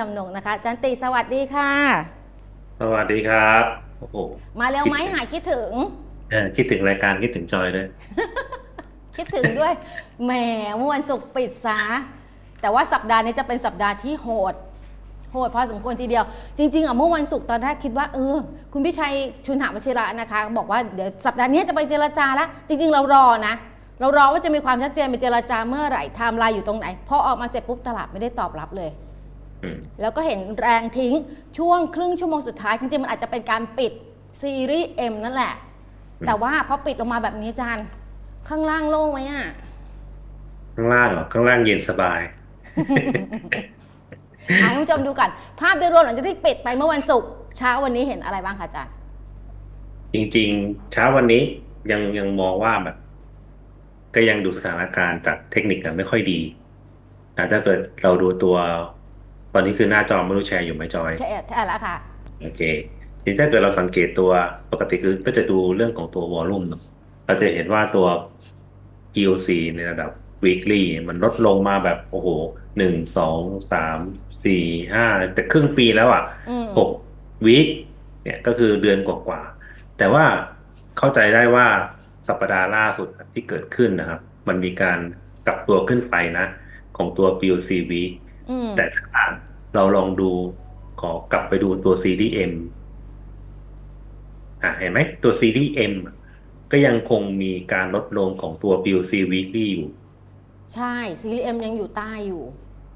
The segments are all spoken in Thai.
จำนงนะคะอาจันติสวัสดีค่ะ สวัสดีครับโอ้โหมาแล้วไหมคิดถึงหายคิดถึงเออคิดถึงรายการคิดถึงจอยด้วย คิดถึงด้วยแหมเมื่อวันศุกร์ปิดซะแต่ว่าสัปดาห์นี้จะเป็นสัปดาห์ที่โหด โหดพอสมควรทีเดียว จริงๆอะเมื่อวันศุกร์ตอนแรกคิดว่าเออคุณพิชัยชุนหาวชิระนะคะ บอกว่าเดี๋ยวสัปดาห์นี้จะไปเจรจาแล้วจริง ๆ เรารอนะ เรารอว่าจะมีความชัดเจนไปเจรจาเมื่อไหร่ไทม์ไลน์อยู่ตรงไหนพอออกมาเสร็จปุ๊บตลาดไม่ได้ตอบรับเลยอืม แล้วก็เห็นแรงทิ้งช่วงครึ่งชั่วโมงสุดท้าย จริงๆ มันอาจจะเป็นการปิดซีรีส์ M นั่นแหละ แต่ว่าพอปิดลงมาแบบนี้อาจารย์ ข้างล่างโล่งไหมอะ ข้างล่างเหรอ ข้างล่างเย็นสบายให้คุณผู้ชมดูกัน ภาพโดยรวมหลังจากที่ปิดไปเมื่อวันศุกร์เช้าวันนี้เห็นอะไรบ้างคะอาจารย์ จริงๆ เช้าวันนี้ยังยังมองว่าแบบ ก็ยังดูสถานการณ์จากเทคนิคอะไม่ค่อยดีนะถ้าเกิดเราดูตัว ตอนนี้คือหน้าจอไม่รู้แชร์อยู่ไหมจอยใช่ใช่แล้วค่ะ โอเคทีนี้ถ้าเกิดเราสังเกตตัวปกติคือก็จะดูเรื่องของตัววอลลุ่มเนอะเราจะเห็นว่าตัว POC ในระดับ weekly มันลดลงมาแบบโอ้โหหนึ่งสองสามสี่ห้าแต่ครึ่งปีแล้วอะอืมหกวีคเนี่ยก็คือเดือนกว่าๆแต่ว่าเข้าใจได้ว่าสัปดาห์ล่าสุดที่เกิดขึ้นนะครับ มันมีการกลับตัวขึ้นไปนะ ของตัว POC week อืมแต่ถ้า เราลองดูขอกลับไปดูตัว CDM อะเห็นไหมตัว CDM ก็ยังคงมีการลดลงของตัว POC weekly อยู่ ใช่ซีรีส์ M ยังอยู่ใต้อยู่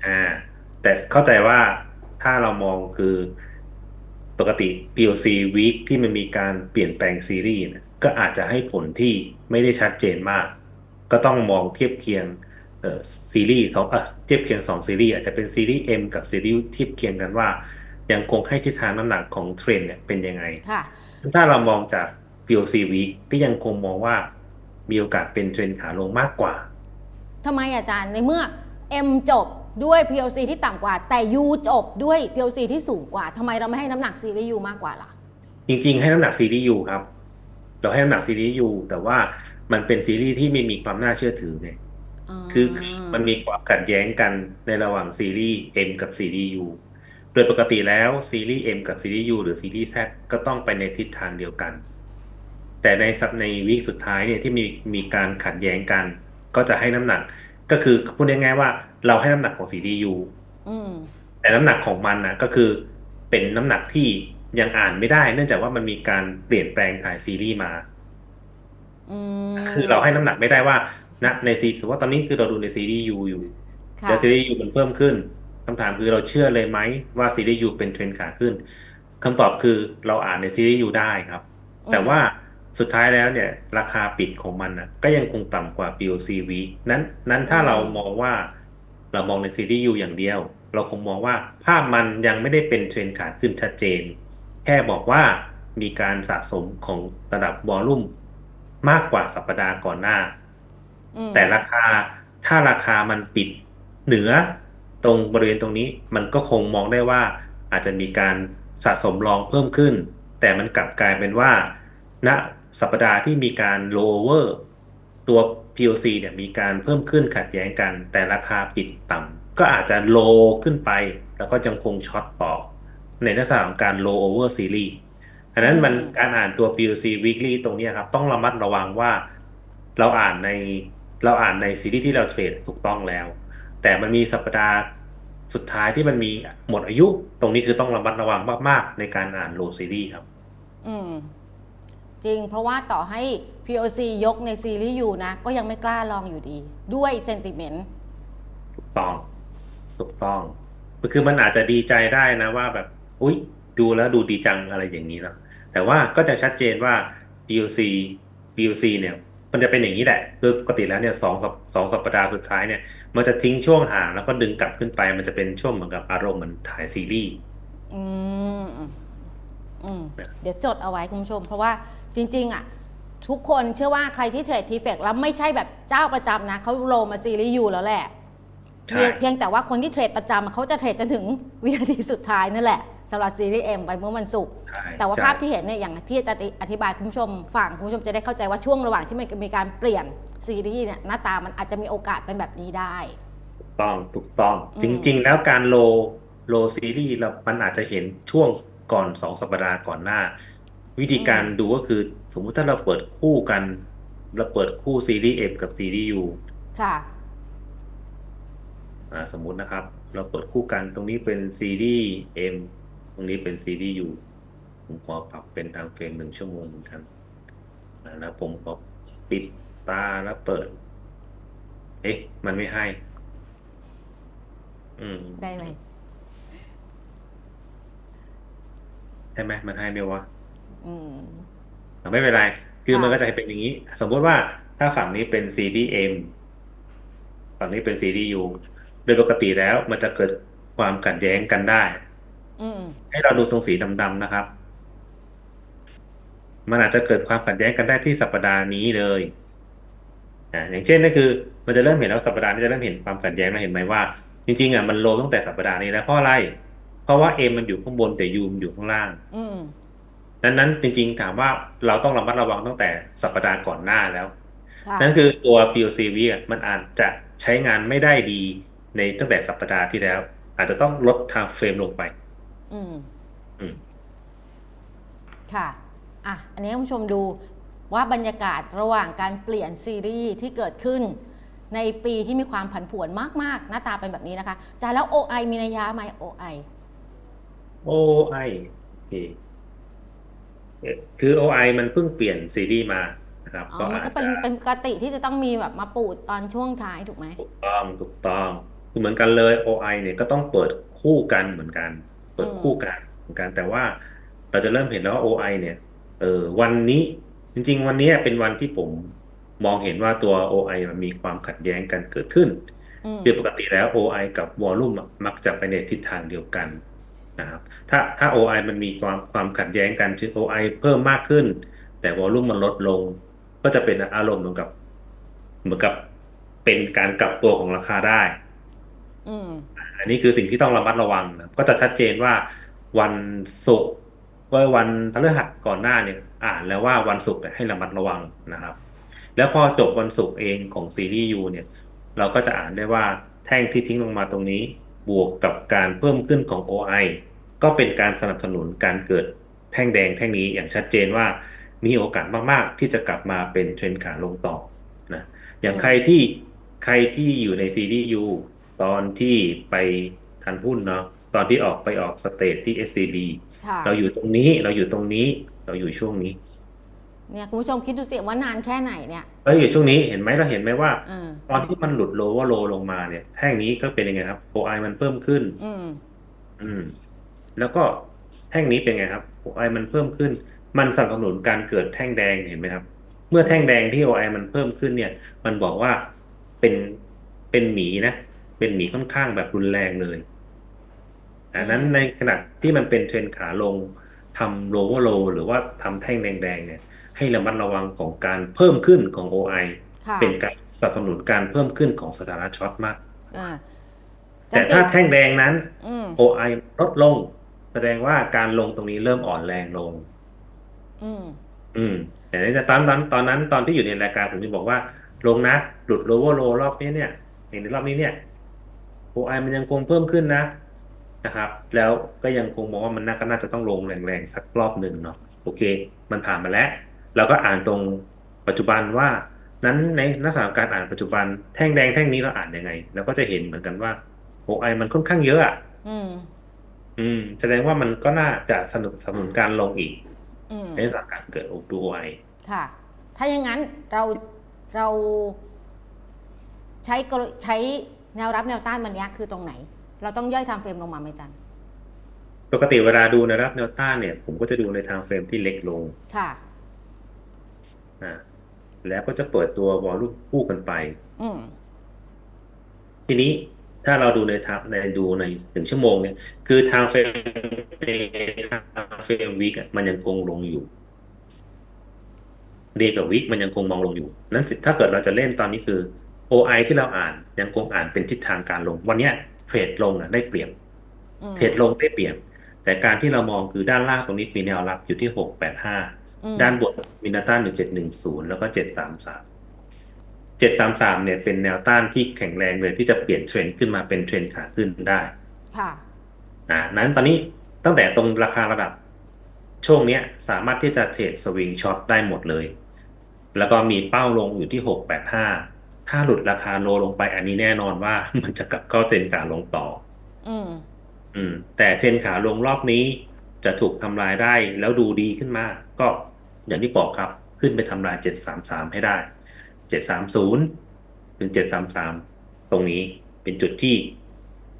อ่า แต่เข้าใจว่าถ้าเรามองคือปกติ POC week ที่มันมีการเปลี่ยนแปลงซีรีส์เนี่ยก็อาจจะให้ผลที่ไม่ได้ชัดเจนมาก ก็ต้องมองเทียบเคียง เอ่อซีรีส์สองอะเทียบเคียงสองซีรีส์อาจจะเป็นซีรีส์ M กับซีรีส์เทียบเคียงกันว่า ยังคงให้ทิศทางน้ำหนักของเทรนด์เนี่ยเป็นยังไงค่ะถ้าเรามองจาก POC week ก็ยังคงมองว่ามีโอกาสเป็นเทรนด์ขาลงมากกว่าทำไมอาจารย์ในเมื่อ M จบด้วย PLC ที่ต่ำกว่า แต่ U จบด้วย PLC ที่สูงกว่าทำไมเราไม่ให้น้ำหนักซีรีส์ U มากกว่าล่ะ จริงๆ ให้น้ำหนักซีรีส์ยูครับ เราให้น้ำหนักซีรีส์ยูแต่ว่ามันเป็นซีรีส์ที่ไม่มีความน่าเชื่อถือไง คือคือมันมีความขัดแย้งกันในระหว่างซีรีส์ M กับซีรีส์ U โดยปกติแล้วซีรีส์ M กับซีรีส์ U หรือซีรีส์ Z ก็ต้องไปในทิศทางเดียวกัน แต่ในสัปในวีคสุดท้ายเนี่ยที่มีมีการขัดแย้งกัน ก็จะให้น้ำหนัก ก็คือพูดง่ายๆว่าเราให้น้ำหนักของซีรีส์ U อืมแต่น้ำหนักของมันนะก็คือเป็นน้ำหนักที่ยังอ่านไม่ได้ เนื่องจากว่ามันมีการเปลี่ยนแปลงถ่ายซีรีส์มาอืมคือเราให้น้ำหนักไม่ได้ว่า ณในซีสมมติว่าตอนนี้คือเราดูในซีรีส์ยูอยู่ค่ะแล้วซีรีส์ยูมันเพิ่มขึ้นคำถามคือเราเชื่อเลยไหมว่าซีรีส์ยูเป็นเทรนด์ขาขึ้นคำตอบคือเราอ่านในซีรีส์ยูได้ครับ แต่ว่าสุดท้ายแล้วเนี่ย ราคาปิดของมันนะก็ยังคงต่ำกว่า POC week นั้นนั้นถ้าเรามองว่า เรามองในซีรีส์ยูอย่างเดียว เราคงมองว่าภาพมันยังไม่ได้เป็นเทรนด์ขาขึ้นชัดเจน แค่บอกว่ามีการสะสมของระดับวอลลุ่มมากกว่าสัปดาห์ก่อนหน้าอืม แต่ราคาถ้าราคามันปิดเหนือตรงบริเวณตรงนี้มันก็คงมองได้ว่าอาจจะมีการสะสมรองเพิ่มขึ้น แต่มันกลับกลายเป็นว่าณสัปดาห์ที่มีการ lower ตัว POC เนี่ยมีการเพิ่มขึ้นขัดแย้งกัน แต่ราคาปิดต่ำก็อาจจะ low ขึ้นไป แล้วก็ยังคงช็อตต่อ ในลักษณะของการ low over series อันนั้นมันการอ่านตัว POC weekly ตรงเนี้ยครับ ต้องระมัดระวังว่าเราอ่านใน เราอ่านในซีรีส์ที่เราเทรดถูกต้องแล้ว แต่มันมีสัปดาห์สุดท้ายที่มันมีหมดอายุ ตรงนี้คือต้องระมัดระวังมากๆ ในการอ่าน low series ครับ อืม จริงเพราะว่าต่อให้ POC ยกในซีรีส์ U นะ ก็ยังไม่กล้าลองอยู่ดี ด้วยเซนติเมนต์ถูกต้อง ถูกต้อง คือมันอาจจะดีใจได้นะว่าแบบ อุ๊ย ดูแล้วดูดีจังอะไรอย่างนี้เนาะแต่ว่าก็จะชัดเจนว่า POC POC เนี่ย มันจะเป็นอย่างนี้แหละโดยปกติแล้วเนี่ยสองสัปสองสัปดาห์สุดท้ายเนี่ย มันจะทิ้งช่วงห่างแล้วก็ดึงกลับขึ้นไป มันจะเป็นช่วงเหมือนกับอารมณ์เหมือนถ่ายซีรีส์อืมอืมเดี๋ยวจดเอาไว้คุณผู้ชม เพราะว่าจริง ๆ อะ ทุกคนเชื่อว่าใครที่เทรดทีเฟกแล้วไม่ใช่แบบเจ้าประจำนะเขาโลมาซีรีส์ยูแล้วแหละใช่เพียงเพียงแต่ว่าคนที่เทรดประจำอะเขาจะเทรดจนถึงวินาทีสุดท้ายนั่นแหละ สำหรับซีรีส์เอ็มไปเมื่อวันศุกร์ใช่แต่ว่าใช่ภาพที่เห็นเนี่ยอย่างที่อาจารย์อธิบายคุณผู้ชมฟังคุณผู้ชมจะได้เข้าใจว่าช่วงระหว่างที่มันมีการเปลี่ยนซีรีส์เนี่ยหน้าตามันอาจจะมีโอกาสเป็นแบบนี้ได้ ถูกต้องถูกต้องอืมจริง ๆ แล้วการโลโลซีรีส์เรามันอาจจะเห็นช่วงก่อนสองสัปดาห์ก่อนหน้า วิธีการดูก็คือ สมมุติถ้าเราเปิดคู่กันเราเปิดคู่ซีรีส์ M กับซีรีส์ U ค่ะอ่าสมมุตินะครับ เราเปิดคู่กันตรงนี้เป็นซีรีส์ M ต รงนี้เป็นซีรีส์ U ผมขอปรับเป็นทางเฟรมหนึ่งชั่วโมงเหมือนกันอ่าแล้วผมก็ปิดตาแล้วเปิด เอ๊ะ มันไม่ให้ อืม ได้ไหมใช่ไหมมันให้ไหมวะ อืมอะไม่เป็นไร คือค่ะมันก็จะเป็นอย่างนี้ สมมติว่าถ้าฝั่งนี้เป็น CDM ฝั่งนี้เป็น CDU โดยปกติแล้วมันจะเกิดความขัดแย้งกันได้อืม ให้เราดูตรงสีดำๆนะครับ มันอาจจะเกิดความขัดแย้งกันได้ที่สัปดาห์นี้เลยอ่าอย่างเช่นนั่นคือ มันจะเริ่มเห็นแล้วสัปดาห์นี้จะเริ่มเห็นความขัดแย้งแล้วเห็นไหมว่า จริงๆอะมันโลตั้งแต่สัปดาห์นี้แล้วเพราะอะไร เพราะว่า M มันอยู่ข้างบนแต่ U มันอยู่ข้างล่าง อืมดังนั้นจริงๆถามว่าเราต้องระมัดระวังตั้งแต่สัปดาห์ก่อนหน้าแล้วค่ะนั่นคือตัว PLCV อะมันอาจจะใช้งานไม่ได้ดีในตั้งแต่สัปดาห์ที่แล้ว อาจจะต้องลดทางเฟรมลงไป อืม อืม ค่ะ อะ อันนี้คุณผู้ชมดูว่าบรรยากาศระหว่างการเปลี่ยนซีรีส์ที่เกิดขึ้น ในปีที่มีความผันผวนมาก ๆ หน้าตาเป็นแบบนี้นะคะจาแล้ว OI มีนัยยะไหม OI OI โอเคเอ่อคือ OI มันเพิ่งเปลี่ยนซีรีส์มานะครับ อ๋อก็มันอาก็จเป็นจะเป็นปกติที่จะต้องมีแบบมาปูดตอนช่วงท้ายถูกไหมถูกต้องถูกต้อง คือเหมือนกันเลย OI เนี่ยก็ต้องเปิดคู่กันเหมือนกัน เปิดคู่กันเหมือนกันแต่ว่าเราจะเริ่มเห็นแล้วว่า OI เนี่ยเออวันนี้จริง ๆ วันนี้เป็นวันที่ผมมองเห็นว่าตัว OI มันมีความขัดแย้งกันเกิดขึ้นอืมคือปกติแล้ว OI กับ Volume อะมักจะไปในทิศทางเดียวกันนะครับถ้าถ้า OI มันมีความความขัดแย้งกันคือ OI เพิ่มมากขึ้น แต่ Volume มันลดลง ก็จะเป็นอารมณ์เหมือนกับ เหมือนกับเป็นการกลับตัวของราคาได้ อันนี้คือสิ่งที่ต้องระมัดระวังนะก็จะชัดเจนว่าวันศุกร์ว่าวันพฤหัสก่อนหน้าเนี่ยอ่านแล้วว่าวันศุกร์ให้ระมัดระวังนะครับ แล้วพอจบวันศุกร์เองของซีรีส์ U เนี่ย เราก็จะอ่านได้ว่าแท่งที่ทิ้งลงมาตรงนี้ บวกกับการเพิ่มขึ้นของ OI ก็เป็นการสนับสนุนการเกิดแท่งแดงแท่งนี้อย่างชัดเจนว่ามีโอกาสมาก ๆ ที่จะกลับมาเป็นเทรนด์ขาลงต่อนะอย่างใครที่ใครที่อยู่ในซีรีส์ U ตอนที่ไปทันหุ้นเนาะตอนที่ออกไปออกสเตทที่ SCB ค่ะเราอยู่ตรงนี้เราอยู่ตรงนี้เราอยู่ช่วงนี้เนี่ยคุณผู้ชมคิดดูสิว่านานแค่ไหนเนี่ยเราอยู่ช่วงนี้เห็นไหมเราเห็นไหมว่าอืมตอนที่มันหลุดโลว่าโลลงมาเนี่ยแท่งนี้ก็เป็นยังไงครับ OI มันเพิ่มขึ้น อืม อืม แล้วก็แท่งนี้เป็นไงครับ OI มันเพิ่มขึ้น มันสนับสนุนการเกิดแท่งแดงเห็นไหมครับ เมื่อแท่งแดงที่ OI มันเพิ่มขึ้นเนี่ย มันบอกว่าเป็นเป็นหมีนะ เป็นหมีค่อนข้างแบบรุนแรงเลยอันนั้นในขณะที่มันเป็นเทรนขาลงทำโลว่าโล หรือว่าทำแท่งแดงๆเนี่ย ให้ระมัดระวังของการเพิ่มขึ้นของ OI ค่ะเป็นการสนับสนุนการเพิ่มขึ้นของสถานะช็อตมากอ่าแต่ถ้าแท่งแดงนั้นอืม OI ลดลง แสดงว่าการลงตรงนี้เริ่มอ่อนแรงลง อืม อืม แต่ในตอนนั้นตอนนั้นตอนที่อยู่ในรายการผมจะบอกว่า ลงนะ หลุด lower low รอบนี้เนี่ยในรอบนี้เนี่ย OI มันยังคงเพิ่มขึ้นนะนะครับ แล้วก็ยังคงมองว่ามันน่าก็น่าจะต้องลงแรงๆสักรอบหนึ่งเนาะโอเค มันผ่านมาแล้ว เราก็อ่านตรงปัจจุบันว่า นั้นในลักษณะการอ่านปัจจุบันแท่งแดงแท่งนี้เราอ่านยังไงเราก็จะเห็นเหมือนกันว่า OI มันค่อนข้างเยอะอะอืม อืม แสดงว่ามันก็น่าจะสนับสนุนการลงอีกอืมในลักษณะการเกิด OI ค่ะ ถ้าอย่างนั้นเราเราใช้กลใช้ แนวรับแนวต้านมันเนี้ยคือตรงไหน เราต้องย่อยไทม์เฟรมลงมาไหมจันปกติเวลาดูนะครับแนวต้านเนี่ย ผมก็จะดูในทางเฟรมที่เล็กลง ค่ะ อ่า แล้วก็จะเปิดตัววอลลุ่มคู่กันไป อืมทีนี้ถ้าเราดูในทางในดูในหนึ่งชั่วโมงเนี่ย คือทางเฟรมทางเฟรมวีกมันยังคงลงอยู่เดย์กับวีกมันยังคงมองลงอยู่ นั้นสิถ้าเกิดเราจะเล่นตอนนี้คือ OI ที่เราอ่านยังคงอ่านเป็นทิศทางการลง วันเนี้ยเทรดลงอะได้เปรียบอืมเทรดลงได้เปรียบ แต่การที่เรามองคือด้านล่างตรงนี้มีแนวรับอยู่ที่หกแปดห้าอืมด้านบนมีแนวต้านอยู่เจ็ดหนึ่งศูนย์แล้วก็เจ็ดสามสามเจ็ดสามสามเนี่ยเป็นแนวต้านที่แข็งแรงเลยที่จะเปลี่ยนเทรนด์ขึ้นมาเป็นเทรนด์ขาขึ้นได้ค่ะอ่านั้นตอนนี้ตั้งแต่ตรงราคาระดับ ช่วงเนี้ยสามารถที่จะเทรดสวิงช็อตได้หมดเลย แล้วก็มีเป้าลงอยู่ที่หกแปดห้า ถ้าหลุดราคาโลลงไป อันนี้แน่นอนว่ามันจะกลับเข้าเทรนขาลงต่อ อืม อืม แต่เทรนขาลงรอบนี้จะถูกทำลายได้แล้วดูดีขึ้นมา ก็อย่างที่บอกครับขึ้นไปทำลายเจ็ดสามสามให้ได้เจ็ดสามศูนย์ถึงเจ็ดสามสามตรงนี้เป็นจุดที่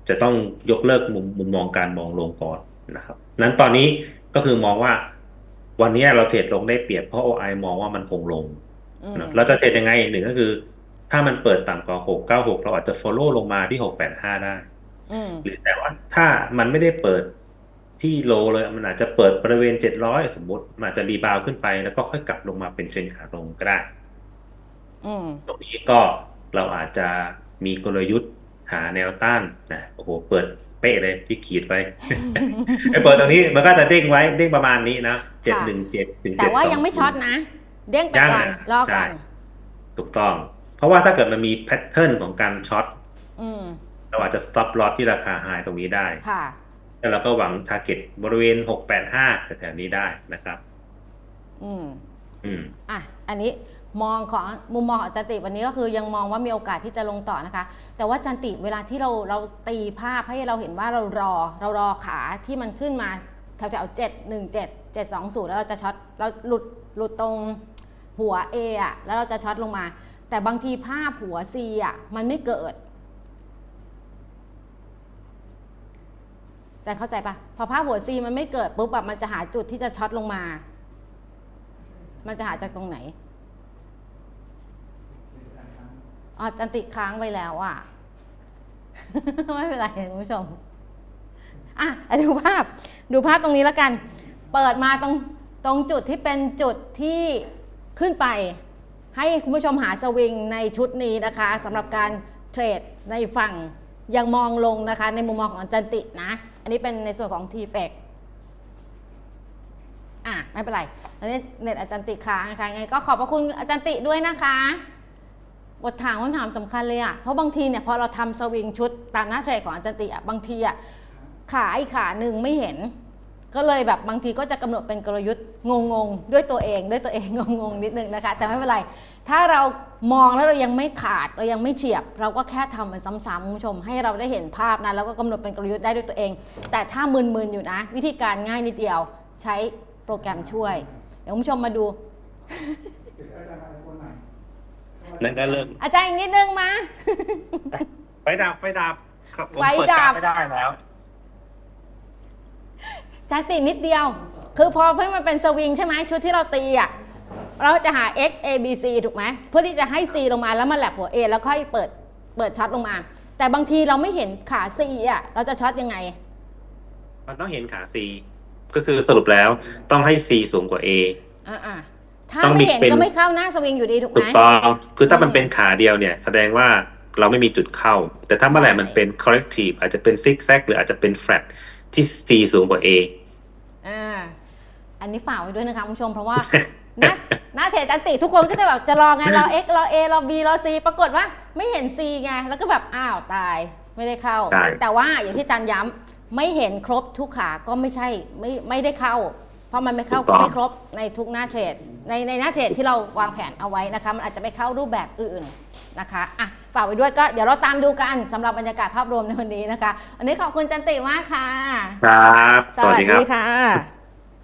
จะต้องยกเลิกมุมมุมมองการมองลงก่อนนะครับ นั้นตอนนี้ก็คือมองว่า วันนี้เราเทรดลงได้เปรียบเพราะ OI มองว่ามันคงลงอืมนะเราจะเทรดยังไงหนึ่งก็คือ ถ้ามันเปิดต่ำกว่าหกเก้าหกเราอาจจะ follow ลงมาที่หกแปดห้าได้อืมหรือแต่ว่าถ้ามันไม่ได้เปิดที่โลเลย มันอาจจะเปิดบริเวณเจ็ดร้อยสมมติมันอาจจะรีบาวด์ขึ้นไป แล้วก็ค่อยกลับลงมาเป็นเทรนขาลงก็ได้อืมตรงนี้ก็เราอาจจะมีกลยุทธ์หาแนวต้านนะโอ้โหเปิดเป๊ะเลยที่ขีดไว้ไอ้เปิดตรงนี้มันก็จะเด้งไว้เด้งประมาณนี้นะเจ็ดหนึ่งเจ็ดถึงแต่เจ็ดว่าสองยังไม่ช็อตนะ เด้งไปยังก่อนนะรอใช่ก่อนถูกต้อง เพราะว่าถ้าเกิดมันมีแพทเทิร์นของการช็อตอืมเราอาจจะ stop loss ที่ราคา high ตรงนี้ได้ค่ะแล้วเราก็หวัง target บริเวณ685แถวๆนี้ได้นะครับ อืม อืม อะ อันนี้มองของมุมมองของจันติวันนี้ก็คือยังมองว่ามีโอกาสที่จะลงต่อนะคะ แต่ว่าจันติเวลาที่เราเราตีภาพให้เราเห็นว่าเรารอ เรารอขาที่มันขึ้นมาแถวๆเจ็ดหนึ่งเจ็ดเจ็ดสองศูนย์แล้วเราจะช็อตเราหลุดหลุดตรงหัว A อะแล้วเราจะช็อตลงมา แต่บางทีภาพหัว C อะมันไม่เกิด แต่เข้าใจปะพอภาพหัว C มันไม่เกิดปุ๊บแบบมันจะหาจุดที่จะช็อตลงมา มันจะหาจากตรงไหนอ๋อจันติค้างไปแล้วอะ ไม่เป็นไรคุณผู้ชม อะอะดูภาพ ดูภาพตรงนี้แล้วกัน เปิดมาตรงตรงจุดที่เป็นจุดที่ขึ้นไป ให้คุณผู้ชมหาสวิงในชุดนี้นะคะสำหรับการเทรดในฝั่งยังมองลงนะคะ ในมุมมองของจันตินะ อันนี้เป็นในส่วนของ t f e c อะไม่เป็นไรอันนี้เน็ตอาจารย์ติค้างนะคะไงก็ขอบพระคุณอาจารย์ติด้วยนะคะบทถามคำถามสำคัญเลยอะเพราะบางทีเนี่ยพอเราทำสวิงชุดตามหน้าเทรดของอาจารย์ติอะบางทีอะขาอีกขาหนึ่งไม่เห็น ก็เลยแบบบางทีก็จะกำหนดเป็นกลยุทธ์งงๆ ด้วยตัวเองด้วยตัวเองงงๆนิดนึงนะคะ แต่ไม่เป็นไร ถ้าเรามองแล้วเรายังไม่ขาดเรายังไม่เฉียบ เราก็แค่ทำมันซ้ำๆคุณผู้ชม ให้เราได้เห็นภาพนะแล้วก็กำหนดเป็นกลยุทธ์ได้ด้วยตัวเอง แต่ถ้ามึนๆอยู่นะ วิธีการง่ายนิดเดียวใช้โปรแกรมช่วย เดี๋ยวคุณผู้ชมมาดู นั่นก็เริ่มอาจารย์อีกนิดนึงมาไฟดับไฟดับครับผมไฟเปิดดักราบฟไม่ได้แล้ว จันตินิดเดียว คือพอเพื่อมันเป็นสวิงใช่ไหมชุดที่เราตีอะเราจะหา x a b c ถูกไหมเพื่อที่จะให้ c ลงมาแล้วมาแลบหัว a แล้วค่อยเปิดเปิดช็อตลงมา แต่บางทีเราไม่เห็นขา c อะเราจะช็อตยังไง มันต้องเห็นขา C ก็คือสรุปแล้วต้องให้ C สูงกว่า A อ่าๆถ้าต้องมีไม่เห็นเป็นก็ไม่เข้าหน้าสวิงอยู่ดีถูกถูไหมกต้องคือถ้ามันอืมเป็นขาเดียวเนี่ย แสดงว่าเราไม่มีจุดเข้า แต่ถ้าเมื่อไหร่มันเป็น corrective อาจจะเป็น zigzag หรืออาจจะเป็น flat ที่ C สูงกว่า A อ่า อันนี้ฝากไว้ด้วยนะคะคุณผู้ชมเพราะว่าหน้าหน้าเทรดจันติทุกคนก็จะแบบจะรอไงรอ x รอ a รอ b รอ c ปรากฏว่าไม่เห็น c ไงแล้วก็แบบอ้าวตายไม่ได้เข้าใช่แต่ว่าอย่างที่อาจันย้ำไม่เห็นครบทุกขาก็ไม่ใช่ไม่ไม่ได้เข้า เพราะมันไม่เข้าก็ไม่ครบในทุกหน้าเทรดในในหน้าเทรดที่เราวางแผนเอาไว้นะคะมันอาจจะไม่เข้ารูปแบบอื่นนะคะอะฝากไว้ด้วยก็เดี๋ยวเราตามดูกันสำหรับบรรยากาศภาพรวมในวันนี้นะคะวันนี้ขอบคุณจันติมากค่ะ ครับ สวัสดีครับค่ะ